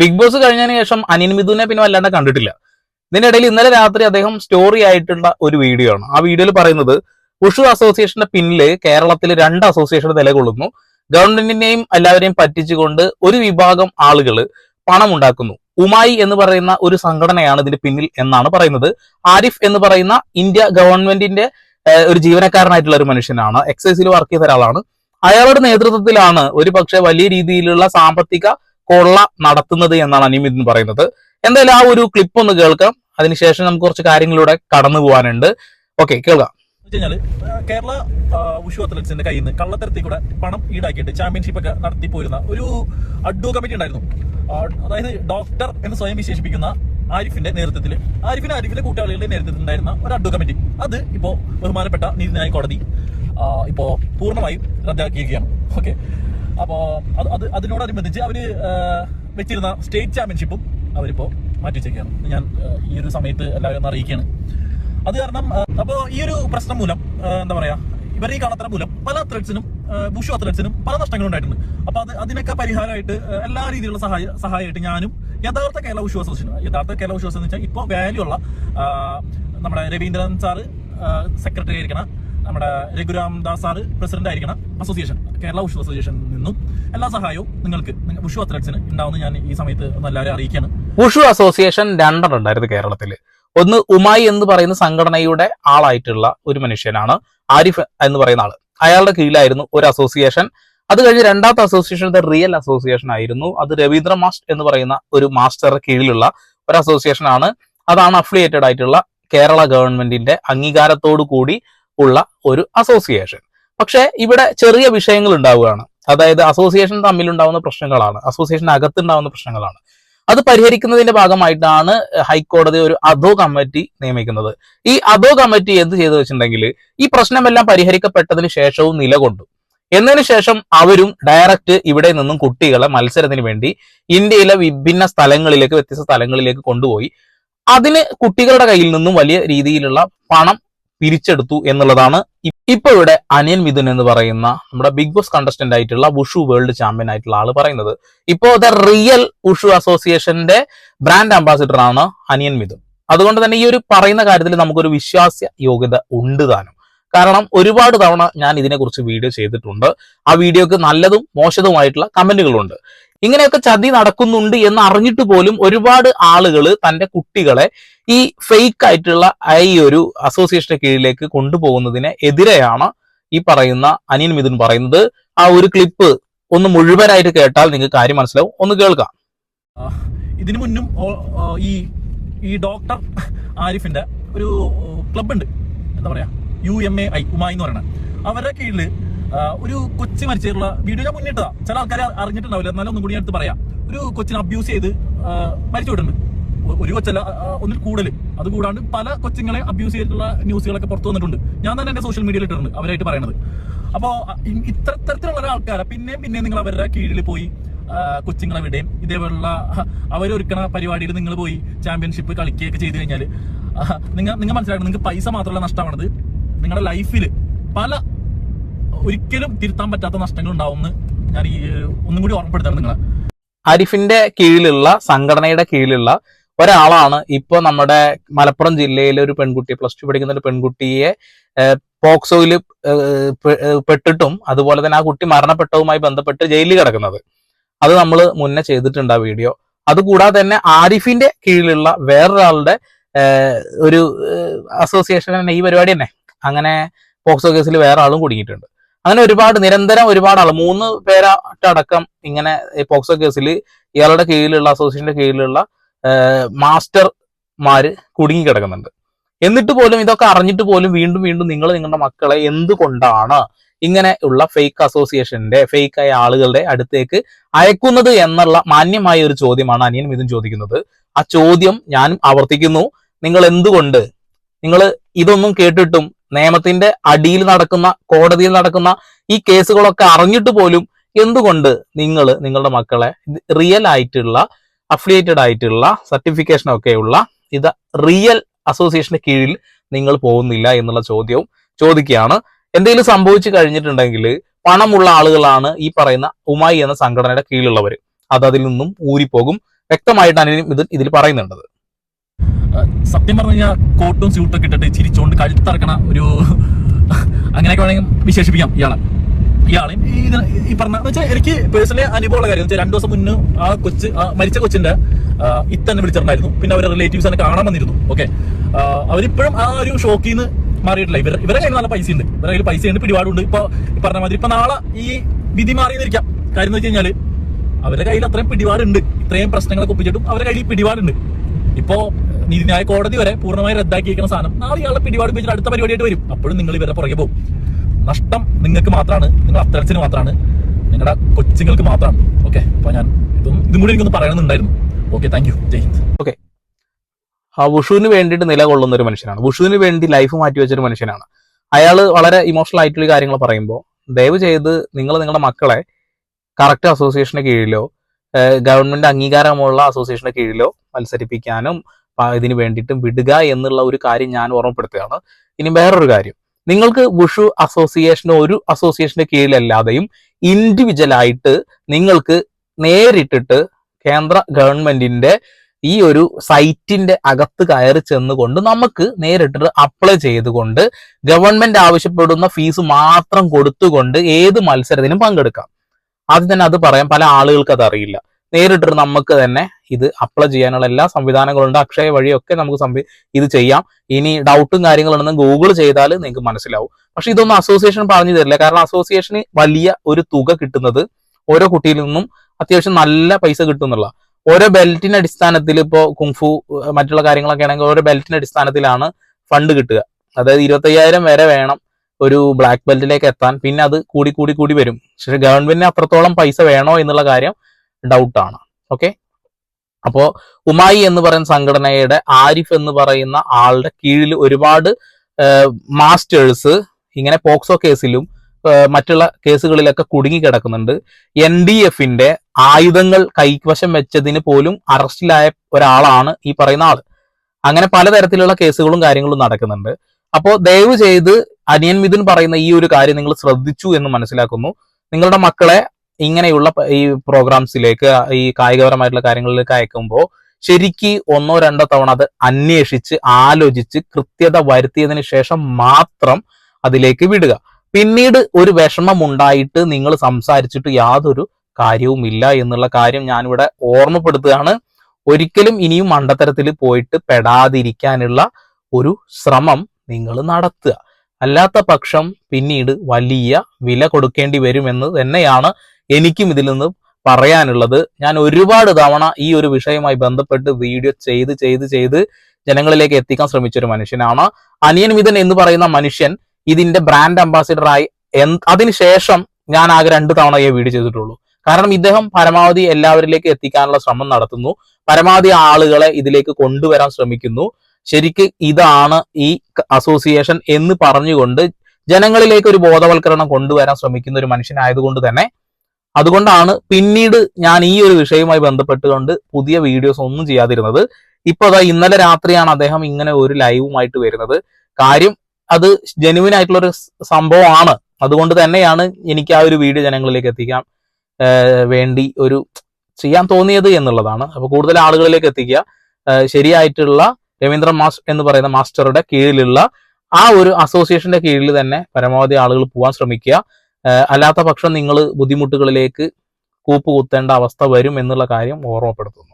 Big boss കഴിഞ്ഞതിന് ശേഷം അനിൽ മിഥുനെ പിന്നെ വല്ലാണ്ട് കണ്ടിട്ടില്ല. ഇതിനിടയിൽ ഇന്നലെ രാത്രി അദ്ദേഹം സ്റ്റോറി ആയിട്ടുള്ള ഒരു വീഡിയോ ആണ്. ആ വീഡിയോയിൽ പറയുന്നത് ഉഷു അസോസിയേഷന്റെ പിന്നിൽ കേരളത്തിൽ രണ്ട് അസോസിയേഷൻ നിലകൊള്ളുന്നു. ഗവൺമെന്റിനെയും എല്ലാവരെയും പറ്റിച്ചുകൊണ്ട് ഒരു വിഭാഗം ആളുകൾ പണം ഉണ്ടാക്കുന്നു ഉമായി എന്ന് പറയുന്ന ഒരു സംഘടനയാണ് ഇതിന്റെ പിന്നിൽ എന്നാണ് പറയുന്നത്. ആരിഫ് എന്ന് പറയുന്ന ഇന്ത്യ ഗവൺമെന്റിന്റെ ഒരു ജീവനക്കാരനായിട്ടുള്ള ഒരു മനുഷ്യനാണ്. എക്സൈസിൽ വർക്ക് ചെയ്ത ഒരാളാണ്. അയാളുടെ നേതൃത്വത്തിലാണ് ഒരു വലിയ രീതിയിലുള്ള സാമ്പത്തിക കൊള്ള നടത്തുന്നത് എന്നാണ് അനിമിത് പറയുന്നത്. എന്തായാലും ആ ഒരു ക്ലിപ്പ് ഒന്ന് കേൾക്കാം. അതിനുശേഷം നമുക്ക് കുറച്ച് കാര്യങ്ങളിലൂടെ കടന്നു പോകാനുണ്ട്. ഓക്കെ കേൾക്കാം. കേരള ഉഷു അത്ലറ്റ്സിന്റെ കയ്യിൽ നിന്ന് കള്ളത്തരത്തിൽ കൂടെ പണം ഈടാക്കിയിട്ട് ചാമ്പ്യൻഷിപ്പ് ഒക്കെ നടത്തി പോരുന്ന ഒരു അഡ്വ കമ്മിറ്റി ഉണ്ടായിരുന്നു. അതായത് ഡോക്ടർ എന്ന് സ്വയം വിശേഷിപ്പിക്കുന്ന ആരിഫിന്റെ നേതൃത്വത്തിൽ ആരിഫിന് ആരിഫിന്റെ കൂട്ടാളികളുടെ നേതൃത്വത്തിൽ ഉണ്ടായിരുന്ന ഒരു അഡ്വ കമ്മിറ്റി. അത് ഇപ്പോ ബഹുമാനപ്പെട്ട നീതിന്യായ കോടതി ഇപ്പോ പൂർണമായും റദ്ദാക്കിയിരിക്കുകയാണ്. ഓക്കെ അപ്പോ അത് അത് അതിനോടനുബന്ധിച്ച് അവർ ആ, വെച്ചിരുന്ന സ്റ്റേറ്റ് ചാമ്പ്യൻഷിപ്പും അവരിപ്പോ മാറ്റി വെച്ചേക്കാണ് ഞാൻ ഈ ഒരു സമയത്ത് എല്ലാവരും ഒന്ന് അറിയിക്കുകയാണ് അത് കാരണം അപ്പോൾ അപ്പോ ഈ ഒരു പ്രശ്നം മൂലം എന്താ പറയുക ഇവർ ഈ കാണത്ര മൂലം പല അത്ലറ്റ്സിനും ബുഷു അത്ലറ്റ്സിനും പല നഷ്ടങ്ങളും ഉണ്ടായിട്ടുണ്ട്. അപ്പൊ അത് അതിനൊക്കെ പരിഹാരമായിട്ട് എല്ലാ രീതിയിലുള്ള സഹായ സഹായമായിട്ട് ഞാനും യഥാർത്ഥ കേരള ഉഷു അസോസിയേഷൻ യഥാർത്ഥ കേരള ഉഷു എന്ന് വെച്ചാൽ ഇപ്പോൾ വാല്യൂ ഉള്ള നമ്മുടെ രവീന്ദ്രൻ സാറ് സെക്രട്ടറി ആയിരിക്കണം നമ്മുടെ രഘുരാംദാസ് സാറ് പ്രസിഡന്റ് ആയിരിക്കണം. അസോസിയേഷൻ കേരള ഉഷു അസോസിയേഷനിൽ നിന്നും എല്ലാ സഹായവും നിങ്ങൾക്ക് നിങ്ങ- ഉഷു അത്ലറ്റ്സിന് ഉണ്ടാവുന്ന ഞാൻ ഈ സമയത്ത് എല്ലാവരും അറിയിക്കുകയാണ്. ഉഷു അസോസിയേഷൻ രണ്ടെണ്ണം ഉണ്ടായിരുന്നു കേരളത്തിൽ ഒന്ന് ഉമായി എന്ന് പറയുന്ന സംഘടനയുടെ ആളായിട്ടുള്ള ഒരു മനുഷ്യനാണ് ആരിഫ് എന്ന് പറയുന്ന ആൾ. അയാളുടെ കീഴിലായിരുന്നു ഒരു അസോസിയേഷൻ അത് കഴിഞ്ഞ് രണ്ടാമത്തെ അസോസിയേഷൻ ദ റിയൽ അസോസിയേഷൻ ആയിരുന്നു. അത് രവീന്ദ്ര മാസ്റ്റ് എന്ന് പറയുന്ന ഒരു മാസ്റ്ററുടെ കീഴിലുള്ള ഒരു അസോസിയേഷൻ ആണ്. അതാണ് അഫിലിയേറ്റഡ് ആയിട്ടുള്ള കേരള ഗവൺമെന്റിന്റെ അംഗീകാരത്തോടു കൂടി ഉള്ള ഒരു അസോസിയേഷൻ പക്ഷേ ഇവിടെ ചെറിയ വിഷയങ്ങൾ ഉണ്ടാവുകയാണ്. അതായത് അസോസിയേഷൻ തമ്മിലുണ്ടാവുന്ന പ്രശ്നങ്ങളാണ്. അസോസിയേഷൻ അകത്തുണ്ടാവുന്ന പ്രശ്നങ്ങളാണ്. അത് പരിഹരിക്കുന്നതിന്റെ ഭാഗമായിട്ടാണ് ഹൈക്കോടതി ഒരു അധോ കമ്മിറ്റി നിയമിക്കുന്നത്. ഈ അധോ കമ്മിറ്റി എന്ത് ചെയ്തു വെച്ചിട്ടുണ്ടെങ്കിൽ ഈ പ്രശ്നമെല്ലാം പരിഹരിക്കപ്പെട്ടതിന് ശേഷവും നിലകൊണ്ടു. എന്നതിന് ശേഷം അവരും ഡയറക്റ്റ് ഇവിടെ നിന്നും കുട്ടികളെ മത്സരത്തിന് വേണ്ടി ഇന്ത്യയിലെ വിഭിന്ന സ്ഥലങ്ങളിലേക്ക് വ്യത്യസ്ത സ്ഥലങ്ങളിലേക്ക് കൊണ്ടുപോയി. അതിന് കുട്ടികളുടെ കയ്യിൽ നിന്നും വലിയ രീതിയിലുള്ള പണം പിരിച്ചെടുത്തു എന്നുള്ളതാണ് ഇ- ഇപ്പൊ ഇവിടെ അനിയൻ മിഥുൻ എന്ന് പറയുന്ന നമ്മുടെ ബിഗ് ബോസ് കണ്ടസ്റ്റന്റ് ആയിട്ടുള്ള ഉഷു വേൾഡ് ചാമ്പ്യൻ ആയിട്ടുള്ള ആൾ പറയുന്നത്. ഇപ്പോ ദ റിയൽ ഉഷു അസോസിയേഷന്റെ ബ്രാൻഡ് അംബാസിഡർ ആണ് അനിയൻ മിഥുൻ. അതുകൊണ്ട് തന്നെ ഈ ഒരു പറയുന്ന കാര്യത്തിൽ നമുക്കൊരു വിശ്വാസ്യ യോഗ്യത ഉണ്ട് താനും. കാരണം ഒരുപാട് തവണ ഞാൻ ഇതിനെക്കുറിച്ച് വീഡിയോ ചെയ്തിട്ടുണ്ട്. ആ വീഡിയോക്ക് നല്ലതും മോശവുമായിട്ടുള്ള കമന്റുകളുണ്ട്. ഇങ്ങനെയൊക്കെ ചതി നടക്കുന്നുണ്ട് എന്ന് അറിഞ്ഞിട്ട് പോലും ഒരുപാട് ആളുകൾ തന്റെ കുട്ടികളെ ഈ ഫേക്ക് ആയിട്ടുള്ള ഈ ഒരു അസോസിയേഷന്റെ കീഴിലേക്ക് കൊണ്ടുപോകുന്നതിന് എതിരെയാണ് ഈ പറയുന്ന അനിയൻ മിഥുൻ പറയുന്നത്. ആ ഒരു ക്ലിപ്പ് ഒന്ന് മുഴുവനായിട്ട് കേട്ടാൽ നിങ്ങൾക്ക് കാര്യം മനസ്സിലാവും. ഒന്ന് കേൾക്കാം. ഇതിനു മുന്നും ഈ ഈ ഡോക്ടർ ആരിഫിന്റെ ഒരു ക്ലബ് ഉണ്ട്. എന്താ പറയാ? യു എം എ ഐ ഉമായി എന്ന് പറയുന്നത്. അവരുടെ കീഴിൽ ആ, ഒരു കൊച്ചു മരിച്ചിട്ടുള്ള വീഡിയോ ഞാൻ മുന്നിട്ടതാ. ചില ആൾക്കാർ അറിഞ്ഞിട്ടുണ്ടാവില്ല. എന്നാലും ഒന്നും കൂടി എടുത്ത് പറയാം. ഒരു കൊച്ചിനെ അബ്യൂസ് ചെയ്ത് മരിച്ചു വിട്ടിട്ടുണ്ട് ഒരു കൊച്ചല്ല ഒന്നിൽ കൂടുതൽ അത് കൂടാണ്ട് പല കൊച്ചുങ്ങളെ അബ്യൂസ് ചെയ്തിട്ടുള്ള ന്യൂസുകളൊക്കെ പുറത്തു വന്നിട്ടുണ്ട്. ഞാൻ തന്നെ എന്റെ സോഷ്യൽ മീഡിയയിൽ ഇട്ടിട്ടുണ്ട് അവരായിട്ട് പറയണത്. അപ്പോ ഇത്തരത്തിലുള്ള ആൾക്കാരെ. പിന്നെയും പിന്നെയും നിങ്ങൾ അവരുടെ കീഴിൽ പോയി കൊച്ചുങ്ങളെ വിടുകയും ഇതേപോലുള്ള അവരൊരുക്കണ പരിപാടിയിൽ നിങ്ങൾ പോയി ചാമ്പ്യൻഷിപ്പ് കളിക്കുകയൊക്കെ ചെയ്തു കഴിഞ്ഞാൽ നിങ്ങൾ നിങ്ങൾ മനസ്സിലാക്കണം നിങ്ങൾക്ക് പൈസ മാത്രമല്ല നഷ്ടമാണത്. നിങ്ങളുടെ ലൈഫിൽ പല ഒരിക്കലും തിരുത്താൻ പറ്റാത്ത നഷ്ടങ്ങൾ ഉണ്ടാവുമെന്ന് ഞാൻ ഈ ഒന്നും കൂടി ഓർമ്മപ്പെടുത്തണം നിങ്ങളെ. ആരിഫിന്റെ കീഴിലുള്ള സംഘടനയുടെ കീഴിലുള്ള ഒരാളാണ് ഇപ്പൊ നമ്മുടെ മലപ്പുറം ജില്ലയിലെ ഒരു പെൺകുട്ടി പ്ലസ് ടു പഠിക്കുന്ന ഒരു പെൺകുട്ടിയെ പോക്സോയിൽ പെട്ടിട്ടും അതുപോലെ തന്നെ ആ കുട്ടി മരണപ്പെട്ടതുമായി ബന്ധപ്പെട്ട് ജയിലിൽ കിടക്കുന്നത്. അത് നമ്മൾ മുന്നേ ചെയ്തിട്ടുണ്ട് ആ വീഡിയോ. അതുകൂടാതെ തന്നെ ആരിഫിന്റെ കീഴിലുള്ള വേറൊരാളുടെ ഒരു അസോസിയേഷൻ തന്നെ ഈ പരിപാടി തന്നെ. അങ്ങനെ പോക്സോ കേസിൽ വേറെ ആളും കുടുങ്ങിയിട്ടുണ്ട്. അങ്ങനെ ഒരുപാട് നിരന്തരം ഒരുപാട് ആൾ മൂന്ന് പേരാട്ടടക്കം ഇങ്ങനെ പോക്സോ കേസിൽ ഇയാളുടെ കീഴിലുള്ള അസോസിയേഷന്റെ കീഴിലുള്ള മാസ്റ്റർമാര് കുടുങ്ങി കിടക്കുന്നുണ്ട്. എന്നിട്ട് പോലും ഇതൊക്കെ അറിഞ്ഞിട്ട് പോലും വീണ്ടും വീണ്ടും നിങ്ങൾ നിങ്ങളുടെ മക്കളെ എന്തുകൊണ്ടാണ് ഇങ്ങനെ ഉള്ള ഫേക്ക് അസോസിയേഷന്റെ ഫേക്ക് ആയ ആളുകളുടെ അടുത്തേക്ക് അയക്കുന്നത് എന്നുള്ള മാന്യമായ ഒരു ചോദ്യമാണ് അനിയനും ഇതും ചോദിക്കുന്നത്. ആ ചോദ്യം ഞാൻ ആവർത്തിക്കുന്നു. നിങ്ങൾ എന്തുകൊണ്ട്? നിങ്ങൾ ഇതൊന്നും കേട്ടിട്ടും നിയമത്തിന്റെ അടിയിൽ നടക്കുന്ന കോടതിയിൽ നടക്കുന്ന ഈ കേസുകളൊക്കെ അറിഞ്ഞിട്ട് പോലും എന്തുകൊണ്ട് നിങ്ങൾ നിങ്ങളുടെ മക്കളെ റിയൽ ആയിട്ടുള്ള അഫിലിയേറ്റഡ് ആയിട്ടുള്ള സർട്ടിഫിക്കേഷൻ ഒക്കെയുള്ള ഇത് റിയൽ അസോസിയേഷന് കീഴിൽ നിങ്ങൾ പോകുന്നില്ല എന്നുള്ള ചോദ്യവും ചോദിക്കുകയാണ്. എന്തെങ്കിലും സംഭവിച്ചു കഴിഞ്ഞിട്ടുണ്ടെങ്കിൽ പണമുള്ള ആളുകളാണ് ഈ പറയുന്ന ഉമായി എന്ന സംഘടനയുടെ കീഴിലുള്ളവർ അത് അതിൽ നിന്നും ഊരിപ്പോകും. വ്യക്തമായിട്ടാണ് ഇത് ഇതിൽ പറയുന്നുണ്ടത്. സത്യം പറഞ്ഞു കഴിഞ്ഞാൽ കോട്ടും സ്യൂട്ടും ഒക്കെ ഇട്ടിട്ട് ചിരിച്ചോണ്ട് കഴുത്തറക്കണ ഒരു അങ്ങനെയൊക്കെ വേണമെങ്കിൽ വിശേഷിപ്പിക്കാം ഇയാളെ. ഇയാളെയും ഈ പറഞ്ഞ വെച്ചാൽ എനിക്ക് പേഴ്സണലി അനുഭവമുള്ള കാര്യം വെച്ചാൽ രണ്ടു ദിവസം മുന്നേ ആ കൊച്ച് മരിച്ച കൊച്ചിന്റെ ഇത്തന്നെ വിളിച്ചിട്ടുണ്ടായിരുന്നു. പിന്നെ അവരുടെ റിലേറ്റീവ്സ് തന്നെ കാണാൻ വന്നിരുന്നു. ഓക്കെ അവരിപ്പോഴും ആ ഒരു ഷോക്കിൽ നിന്ന് മാറിയിട്ടില്ല. ഇവർ ഇവരെ കയ്യിൽ നല്ല പൈസ ഉണ്ട് ഇവരെ കയ്യിൽ പൈസ ഉണ്ട് പിടിപാടുണ്ട്. ഇപ്പൊ പറഞ്ഞ മാതിരി ഇപ്പൊ നാളെ ഈ വിധി മാറിയെന്നിരിക്കാം. കാര്യം എന്ന് വെച്ച് കഴിഞ്ഞാൽ അവരുടെ കയ്യിൽ അത്രയും പിടിപാടുണ്ട്. ഇത്രയും പ്രശ്നങ്ങളൊക്കെ ഒപ്പിച്ചിട്ടും അവരുടെ കയ്യിൽ പിടിപാടുണ്ട്. ഇപ്പോ നീതിന്യായ കോടതി വരെ പൂർണമായി റദ്ദാക്കിയിരിക്കുന്ന സാധനം നാളെ ഇയാളെ പിടിപാട് വെച്ചിട്ട് അടുത്ത പരിപാടിയായിട്ട് വരും. അപ്പോഴും നിങ്ങൾ ഇവരെ പുറകെ പോകും. നഷ്ടം നിങ്ങൾക്ക് മാത്രമാണ് നിങ്ങൾ അത്തരച്ചിന് മാത്രമാണ് നിങ്ങളുടെ കൊച്ചുങ്ങൾക്ക് മാത്രമാണ് ഓക്കെ അപ്പൊ ഞാൻ ഇതും ഇതും കൂടി എനിക്കൊന്ന് പറയണമെന്നുണ്ടായിരുന്നു. Okay thank you Jai Hind. Okay. ആ വുഷുവിന് വേണ്ടിയിട്ട് നിലകൊള്ളുന്ന ഒരു മനുഷ്യനാണ്. വുഷുവിന് വേണ്ടി ലൈഫ് മാറ്റി വെച്ചൊരു മനുഷ്യനാണ്. അയാൾ വളരെ ഇമോഷണൽ ആയിട്ടുള്ള കാര്യങ്ങൾ പറയുമ്പോൾ ദയവ് ചെയ്ത് നിങ്ങൾ നിങ്ങളുടെ മക്കളെ കറക്റ്റ് അസോസിയേഷന്റെ കീഴിലോ ഗവൺമെന്റ് അംഗീകാരമുള്ള അസോസിയേഷന്റെ കീഴിലോ മത്സരിപ്പിക്കാനും ഇതിന് വേണ്ടിയിട്ടും വിടുക എന്നുള്ള ഒരു കാര്യം ഞാൻ ഓർമ്മപ്പെടുത്തുകയാണ്. ഇനി വേറൊരു കാര്യം. നിങ്ങൾക്ക് വുഷു അസോസിയേഷനോ ഒരു അസോസിയേഷന്റെ കീഴിലല്ലാതെയും ഇൻഡിവിജ്വൽ ആയിട്ട് നിങ്ങൾക്ക് നേരിട്ടിട്ട് കേന്ദ്ര ഗവൺമെന്റിന്റെ ഈ ഒരു സൈറ്റിന്റെ അകത്ത് കയറി ചെന്നുകൊണ്ട് നമുക്ക് നേരിട്ട് അപ്ലൈ ചെയ്തുകൊണ്ട് ഗവൺമെന്റ് ആവശ്യപ്പെടുന്ന ഫീസ് മാത്രം കൊടുത്തുകൊണ്ട് ഏത് മത്സരത്തിനും പങ്കെടുക്കാം. ആദ്യം തന്നെ അത് പറയാൻ പല ആളുകൾക്ക് അത് അറിയില്ല നേരിട്ട് നമുക്ക് തന്നെ ഇത് അപ്ലൈ ചെയ്യാനുള്ള എല്ലാ സംവിധാനങ്ങളുണ്ട്. അക്ഷയ വഴിയൊക്കെ നമുക്ക് ഇത് ചെയ്യാം. ഇനി ഡൗട്ടും കാര്യങ്ങളുണ്ടെന്ന് ഗൂഗിൾ ചെയ്താൽ നിങ്ങൾക്ക് മനസ്സിലാവും. പക്ഷെ ഇതൊന്നും അസോസിയേഷൻ പറഞ്ഞു തരില്ല. കാരണം അസോസിയേഷന് വലിയ ഒരു തുക കിട്ടുന്നത് ഓരോ കുട്ടിയിൽ നിന്നും അത്യാവശ്യം നല്ല പൈസ കിട്ടുന്നുള്ള ഓരോ ബെൽറ്റിന്റെ അടിസ്ഥാനത്തിൽ ഇപ്പോൾ കുങ്ഫു മറ്റുള്ള കാര്യങ്ങളൊക്കെ ആണെങ്കിൽ ഓരോ ബെൽറ്റിന്റെ അടിസ്ഥാനത്തിലാണ് ഫണ്ട് കിട്ടുക. അതായത് ഇരുപത്തയ്യായിരം വരെ വേണം ഒരു ബ്ലാക്ക് ബെൽറ്റിലേക്ക് എത്താൻ. പിന്നെ അത് കൂടി കൂടി കൂടി വരും. പക്ഷെ ഗവൺമെന്റിന് അത്രത്തോളം പൈസ വേണോ എന്നുള്ള കാര്യം ഡൗട്ടാണ് ഓക്കെ അപ്പോ ഉമായി എന്ന് പറയുന്ന സംഘടനയുടെ ആരിഫ് എന്ന് പറയുന്ന ആളുടെ കീഴിൽ ഒരുപാട് മാസ്റ്റേഴ്സ് ഇങ്ങനെ പോക്സോ കേസിലും മറ്റുള്ള കേസുകളിലൊക്കെ കുടുങ്ങി കിടക്കുന്നുണ്ട്. എൻ ഡി എഫിന്റെ ആയുധങ്ങൾ കൈവശം വെച്ചതിന് പോലും അറസ്റ്റിലായ ഒരാളാണ് ഈ പറയുന്ന ആൾ. അങ്ങനെ പലതരത്തിലുള്ള കേസുകളും കാര്യങ്ങളും നടക്കുന്നുണ്ട്. അപ്പോ ദയവ് ചെയ്ത് അനിയൻ മിഥുൻ പറയുന്ന ഈ ഒരു കാര്യം നിങ്ങൾ ശ്രദ്ധിച്ചു എന്ന് മനസ്സിലാക്കുന്നു. നിങ്ങളുടെ മക്കളെ ഇങ്ങനെയുള്ള ഈ പ്രോഗ്രാംസിലേക്ക് ഈ കായികപരമായിട്ടുള്ള കാര്യങ്ങളിലേക്ക് അയക്കുമ്പോൾ ശരിക്ക് ഒന്നോ രണ്ടോ തവണ അത് അന്വേഷിച്ച് ആലോചിച്ച് കൃത്യത വരുത്തിയതിന് ശേഷം മാത്രം അതിലേക്ക് വിടുക. പിന്നീട് ഒരു വിഷമം ഉണ്ടായിട്ട് നിങ്ങൾ സംസാരിച്ചിട്ട് യാതൊരു കാര്യവുമില്ല എന്നുള്ള കാര്യം ഞാനിവിടെ ഓർമ്മപ്പെടുത്തുകയാണ്. ഒരിക്കലും ഇനിയും മണ്ടത്തരത്തിൽ പോയിട്ട് പെടാതിരിക്കാനുള്ള ഒരു ശ്രമം നിങ്ങൾ നടത്തുക. അല്ലാത്ത പക്ഷം പിന്നീട് വലിയ വില കൊടുക്കേണ്ടി വരുമെന്ന് തന്നെയാണ് എനിക്കും ഇതിൽ നിന്ന് പറയാനുള്ളത്. ഞാൻ ഒരുപാട് തവണ ഈ ഒരു വിഷയവുമായി ബന്ധപ്പെട്ട് വീഡിയോ ചെയ്ത് ചെയ്ത് ചെയ്ത് ജനങ്ങളിലേക്ക് എത്തിക്കാൻ ശ്രമിച്ച ഒരു മനുഷ്യനാണ്. അനിയൻ മിഥൻ എന്ന് പറയുന്ന മനുഷ്യൻ ഇതിന്റെ ബ്രാൻഡ് അംബാസിഡറായി അതിനുശേഷം ഞാൻ ആകെ രണ്ട് ഈ വീഡിയോ ചെയ്തിട്ടുള്ളൂ. കാരണം ഇദ്ദേഹം പരമാവധി എല്ലാവരിലേക്ക് എത്തിക്കാനുള്ള ശ്രമം നടത്തുന്നു. പരമാവധി ആളുകളെ ഇതിലേക്ക് കൊണ്ടുവരാൻ ശ്രമിക്കുന്നു. ശരിക്ക് ഇതാണ് ഈ അസോസിയേഷൻ എന്ന് പറഞ്ഞുകൊണ്ട് ജനങ്ങളിലേക്ക് ഒരു ബോധവൽക്കരണം കൊണ്ടുവരാൻ ശ്രമിക്കുന്ന ഒരു മനുഷ്യനായതുകൊണ്ട് തന്നെ അതുകൊണ്ടാണ് പിന്നീട് ഞാൻ ഈ ഒരു വിഷയവുമായി ബന്ധപ്പെട്ടുകൊണ്ട് പുതിയ വീഡിയോസ് ഒന്നും ചെയ്യാതിരുന്നത്. ഇപ്പൊ അതാ ഇന്നലെ രാത്രിയാണ് അദ്ദേഹം ഇങ്ങനെ ഒരു ലൈവുമായിട്ട് വരുന്നത്. കാര്യം അത് ജെനുവിൻ ആയിട്ടുള്ള ഒരു സംഭവമാണ്. അതുകൊണ്ട് തന്നെയാണ് എനിക്ക് ആ ഒരു വീഡിയോ ജനങ്ങളിലേക്ക് എത്തിക്കാൻ വേണ്ടി ഒരു ചെയ്യാൻ തോന്നിയത് എന്നുള്ളതാണ്. അപ്പൊ കൂടുതൽ ആളുകളിലേക്ക് എത്തിക്കുക. ശരിയായിട്ടുള്ള രവീന്ദ്ര മാസ് എന്ന് പറയുന്ന മാസ്റ്ററുടെ കീഴിലുള്ള ആ ഒരു അസോസിയേഷന്റെ കീഴിൽ തന്നെ പരമാവധി ആളുകൾ പോകാൻ ശ്രമിക്കുക. അല്ലാത്ത പക്ഷം നിങ്ങൾ ബുദ്ധിമുട്ടുകളിലേക്ക് കൂപ്പുകുത്തേണ്ട അവസ്ഥ വരും എന്നുള്ള കാര്യം ഓർമ്മപ്പെടുത്തുന്നു.